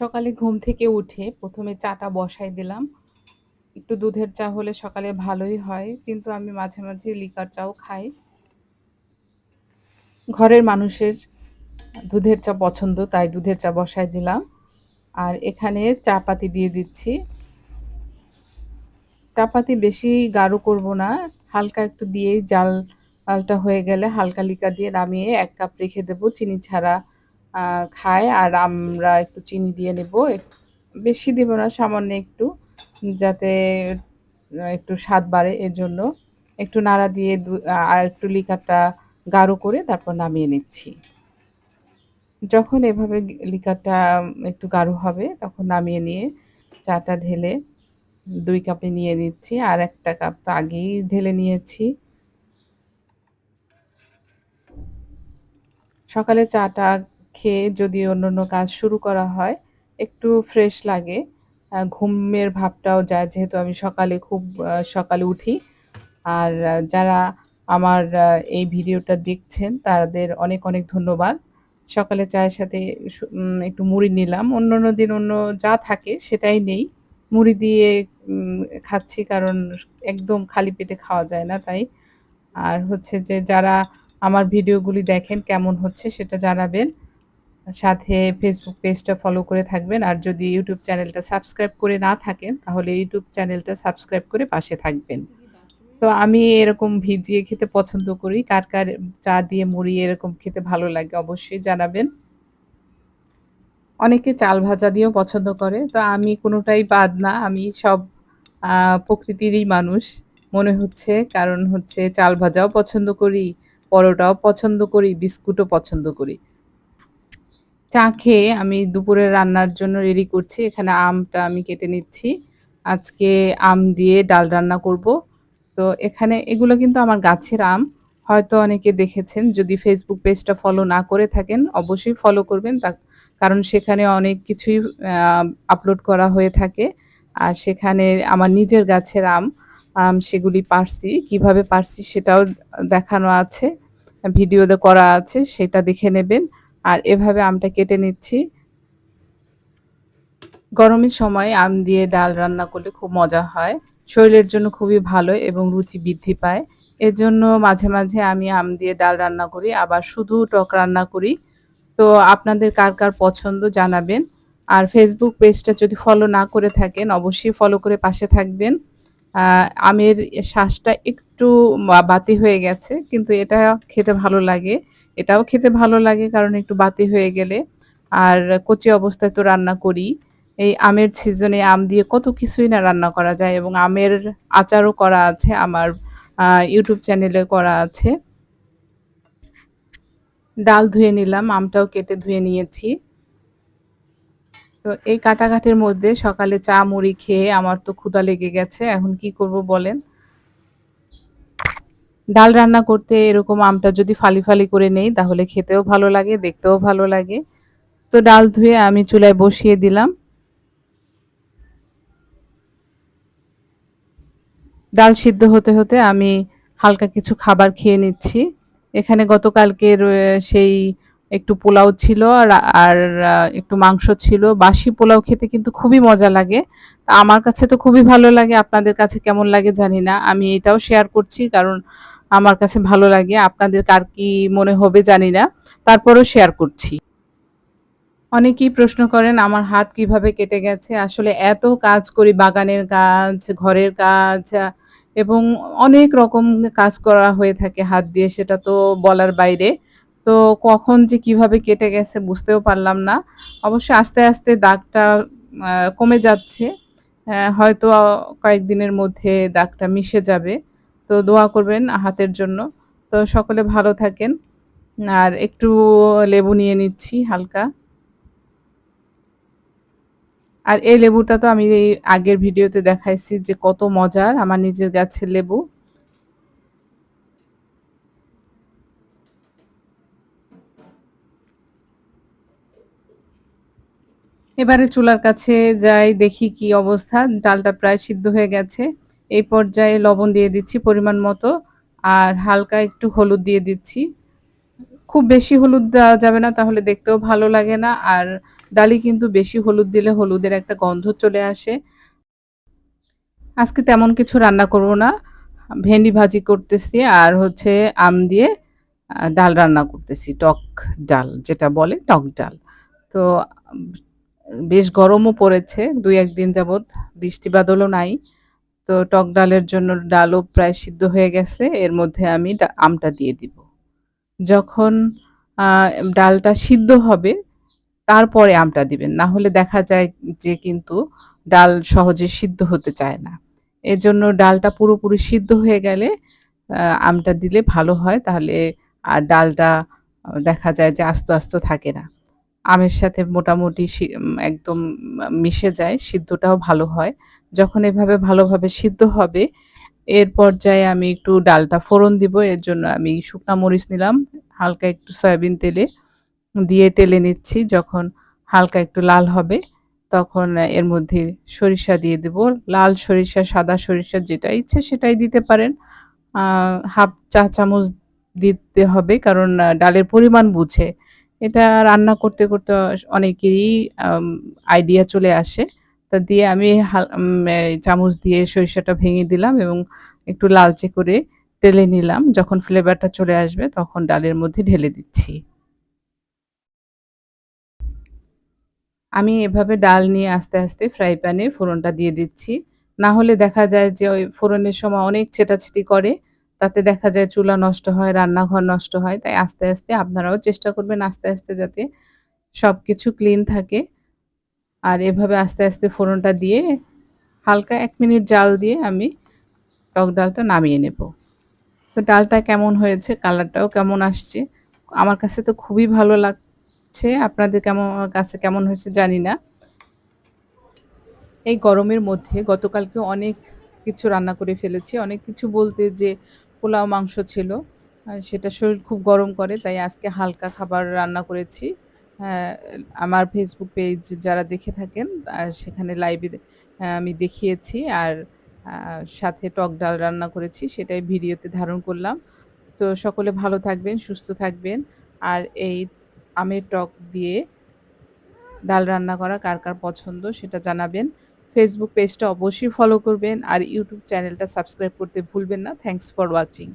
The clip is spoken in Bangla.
সকালে ঘুম থেকে উঠে প্রথমে চাটা বসাই দিলাম। একটু দুধের চা হলে সকালে ভালোই হয়। কিন্তু আমি মাঝে, মাঝে লিকার চাও খাই। ঘরের মানুষের দুধের চা পছন্দ তাই দুধের চা বসায় দিলাম। আর এখানে চা পাতি দিয়ে দিচ্ছি। চা পাতি বেশি গাঢ় করব না। হালকা একটু দিয়েই জাল আলটা হয়ে গেলে হালকা লিকা দিয়ে নামিয়ে এক কাপ রেখে দেব। চিনি ছাড়া খায় আর আমরা একটু চিনি দিয়ে নেব। বেশি দেব না, সামান্য একটু, যাতে একটু স্বাদ বাড়ে এর জন্য একটু নাড়া দিয়ে আর একটু লিকারটা গাঢ় করে তারপর নামিয়ে নিচ্ছি। যখন এভাবে লিকারটা একটু গাঢ় হবে, তখন নামিয়ে নিয়ে চাটা ঢেলে দুই কাপে নিয়ে নিচ্ছি। আর একটা কাপ তো আগেই ঢেলে নিয়েছি। সকালে চাটা খেয়ে যদি অন্যান্য কাজ শুরু করা হয় একটু ফ্রেশ লাগে। ঘুমের ভাবটাও যায় যেহেতু আমি সকালে খুব সকালে উঠি। আর যারা আমার এই ভিডিওটা দেখছেন তাদের অনেক, অনেক ধন্যবাদ। সকালে চায়ের সাথে একটু মুড়ি নিলাম। অন্য অন্য দিন অন্য যা থাকে সেটাই নেই। মুড়ি দিয়ে খাচ্ছি কারণ একদম খালি পেটে খাওয়া যায় না তাই। আর হচ্ছে যে যারা আমার ভিডিওগুলি দেখেন কেমন হচ্ছে সেটা জানাবেন। সাথে ফেসবুক পেজটা ফলো করে থাকবেন। আর যদি ইউটিউব চ্যানেলটা সাবস্ক্রাইব করে না থাকেন তাহলে ইউটিউব চ্যানেলটা সাবস্ক্রাইব করে পাশে থাকবেন। তো আমি এরকম ভিজিয়ে খেতে পছন্দ করি। কার, কার চা দিয়ে মুড়ি এরকম খেতে ভালো লাগে অবশ্যই জানাবেন। অনেকে চাল ভাজা দিয়েও পছন্দ করে। তো আমি কোনোটাই বাদ না। আমি সব প্রকৃতিরই মানুষ মনে হচ্ছে। কারণ হচ্ছে চাল ভাজাও পছন্দ করি, পরোটাও পছন্দ করি, বিস্কুটও পছন্দ করি। চা খেয়ে আমি দুপুরের রান্নার জন্য রেডি করছি। এখানে আমটা আমি কেটে নিচ্ছি। আজকে আম দিয়ে ডাল রান্না করব। তো এখানে এগুলো কিন্তু আমার গাছের আম। হয়তো অনেকে দেখেছেন। যদি ফেসবুক পেজটা ফলো না করে থাকেন অবশ্যই ফলো করবেন। তা কারণ সেখানে অনেক কিছুই আপলোড করা হয়ে থাকে। আর সেখানে আমার নিজের গাছের আম, আম সেগুলি পারছি কীভাবে পারছি সেটাও দেখানো আছে। ভিডিওতে করা আছে সেটা দেখে নেবেন। আর এভাবে আমটা কেটে নিচ্ছি। গরমের সময় আম দিয়ে ডাল রান্না করলে খুব মজা হয়। শরীরের জন্য খুবই ভালো এবং রুচি বৃদ্ধি পায়। এর জন্য মাঝে, মাঝে আমি আম দিয়ে ডাল রান্না করি। আবার শুধু টক রান্না করি। তো আপনাদের কার, কার পছন্দ জানাবেন। আর ফেসবুক পেজটা যদি ফলো না করে থাকেন অবশ্যই ফলো করে পাশে থাকবেন। আমের শ্বাসটা একটু বাতি হয়ে গেছে। কিন্তু এটা খেতে ভালো লাগে। এটাও খেতে ভালো লাগে কারণ একটু বাতি হয়ে গেলে। আর কচি অবস্থায় তো রান্না করি। এই আমের সিজনে আম দিয়ে কত কিছুই না রান্না করা যায় এবং আমের আচারও করা আছে আমার ইউটিউব চ্যানেলে করা আছে। ডাল ধুয়ে নিলাম, আমটাও কেটে ধুয়ে নিয়েছি। তো এই কাটাকাটির মধ্যে সকালে চা মুড়ি খেয়ে আমার তো ক্ষুধা লেগে গেছে। এখন কি করব বলেন? ডাল রান্না করতে এরকম আমটা যদি ফালি, ফালি করে নেই তাহলে খেতেও ভালো লাগে, দেখতেও ভালো লাগে। তো ডাল ধুয়ে আমি চুলায় বসিয়ে দিলাম। ডাল সিদ্ধ হতে, হতে আমি হালকা কিছু খাবার খেয়ে নিচ্ছি। এখানে গতকালকের সেই একটু পোলাও ছিল আর আর একটু মাংস ছিল। বাসি পোলাও খেতে কিন্তু খুবই মজা লাগে। আমার কাছে তো খুবই ভালো লাগে। আপনাদের কাছে কেমন লাগে জানি না। আমি এটাও শেয়ার করছি কারণ আমার কাছে ভালো লাগে। আপনাদের কার কি মনে হবে জানি না। তারপরেও শেয়ার করছি। অনেকেই প্রশ্ন করেন আমার হাত কীভাবে কেটে গেছে। আসলে এত কাজ করি বাগানের কাজ, ঘরের কাজ এবং অনেক রকম কাজ করা হয়ে থাকে হাত দিয়ে সেটা তো বলার বাইরে। তো কখন যে কীভাবে কেটে গেছে বুঝতেও পারলাম না। অবশ্য আস্তে, আস্তে দাগটা কমে যাচ্ছে। হ্যাঁ, হয়তো কয়েকদিনের মধ্যে দাগটা মিশে যাবে। তো দোয়া করবেন হাতের জন্য। তো সকলে ভালো থাকেন। আর একটু লেবু নিয়ে নিচ্ছি হালকা। আর এই লেবুটা তো আমি এই আগের ভিডিওতে দেখাইছি যে কত মজার, আমার নিজের গাছের লেবু। এবারে চুলার কাছে যাই, দেখি কি অবস্থা। ডালটা প্রায় সিদ্ধ হয়ে গেছে। এই পর্যায়ে লবণ দিয়ে দিচ্ছি পরিমাণ মতো। আর হালকা একটু হলুদ দিয়ে দিচ্ছি। খুব বেশি হলুদ দেওয়া যাবে না, তাহলে দেখতেও ভালো লাগে না। আর ডালে কিন্তু বেশি হলুদ দিলে হলুদের একটা গন্ধ চলে আসে আজকে তেমন কিছু রান্না করব না ভেন্ডি ভাজি করতেছি আর হচ্ছে আম দিয়ে ডাল রান্না করতেছি, টক ডাল যেটা বলে, টক ডাল তো, বেশ গরমও পড়েছে দুই একদিন যাবৎ বৃষ্টি বাদলও নাই তো টক ডালের জন্য ডালও প্রায় সিদ্ধ হয়ে গেছে। এর মধ্যে আমি আমটা দিয়ে দিব। যখন ডালটা সিদ্ধ হবে, তারপরে আমটা দিবেন। না হলে দেখা যায় যে কিন্তু ডাল সহজে সিদ্ধ হতে চায় না। এর জন্য ডালটা পুরোপুরি সিদ্ধ হয়ে গেলে আমটা দিলে ভালো হয়। তাহলে আর ডালটা, দেখা যায় যে আস্ত আস্ত থাকে না। আমের সাথে মোটামুটি একদম মিশে যায়, সিদ্ধটাও ভালো হয়। যখন এভাবে ভালোভাবে সিদ্ধ হবে, এর পর্যায়ে আমি একটু ডালটা ফোড়ন দিব, এর জন্য আমি শুকনা মরিচ নিলাম, হালকা একটু সয়াবিন তেলে দিয়ে তেলে নিচ্ছি, যখন হালকা একটু লাল হবে, তখন এর মধ্যে সরিষা দিয়ে দেব, লাল সরিষা, সাদা সরিষা যেটা ইচ্ছে সেটাই দিতে পারেন। হাফ চা চামচ দিতে হবে, কারণ ডালের পরিমাণ বুঝে। এটা রান্না করতে করতে অনেকেরই আইডিয়া চলে আসে। তা দিয়ে আমি চামচ দিয়ে সরিষাটা ভেঙে দিলাম এবং একটু লালচে করে তেলে নিলাম। যখন ফ্লেভারটা চলে আসবে তখন ডালের মধ্যে ঢেলে দিচ্ছি। আমি এভাবে ডাল নিয়ে আস্তে আস্তে ফ্রাই প্যানে ফোড়নটা দিয়ে দিচ্ছি। না হলে দেখা যায় যে ওই ফোড়নের সময় অনেক ছেটাছেটি করে, তাতে দেখা যায় চুলা নষ্ট হয়, রান্নাঘর নষ্ট হয়। তাই আস্তে আস্তে আপনারাও চেষ্টা করবেন আস্তে আস্তে যাতে সব কিছু ক্লিন থাকে। আর এভাবে আস্তে আস্তে ফোড়নটা দিয়ে হালকা এক মিনিট জাল দিয়ে আমি টক ডালটা নামিয়ে নেব। তো ডালটা কেমন হয়েছে? কালারটাও কেমন আসছে? আমার কাছে তো খুবই ভালো লাগছে। আপনাদের কেমন, কাছে কেমন হয়েছে জানি না। এই গরমের মধ্যে গতকালকে অনেক কিছু রান্না করে ফেলেছি। অনেক কিছু বলতে যে পোলাও, মাংস ছিল সেটা শরীর খুব গরম করে, তাই আজকে হালকা খাবার রান্না করেছি। আমার ফেসবুক পেজ যারা দেখে থাকেন সেখানে লাইভে আমি দেখিয়েছি আর সাথে টক ডাল রান্না করেছি, সেটাই ভিডিওতে ধারণ করলাম। তো সকলে ভালো থাকবেন, সুস্থ থাকবেন। আর এই আমের টক দিয়ে ডাল রান্না করা কার কার পছন্দ সেটা জানাবেন। ফেসবুক পেজটা অবশ্যই ফলো করবেন আর ইউটিউব চ্যানেলটা সাবস্ক্রাইব করতে ভুলবেন না। Thanks for watching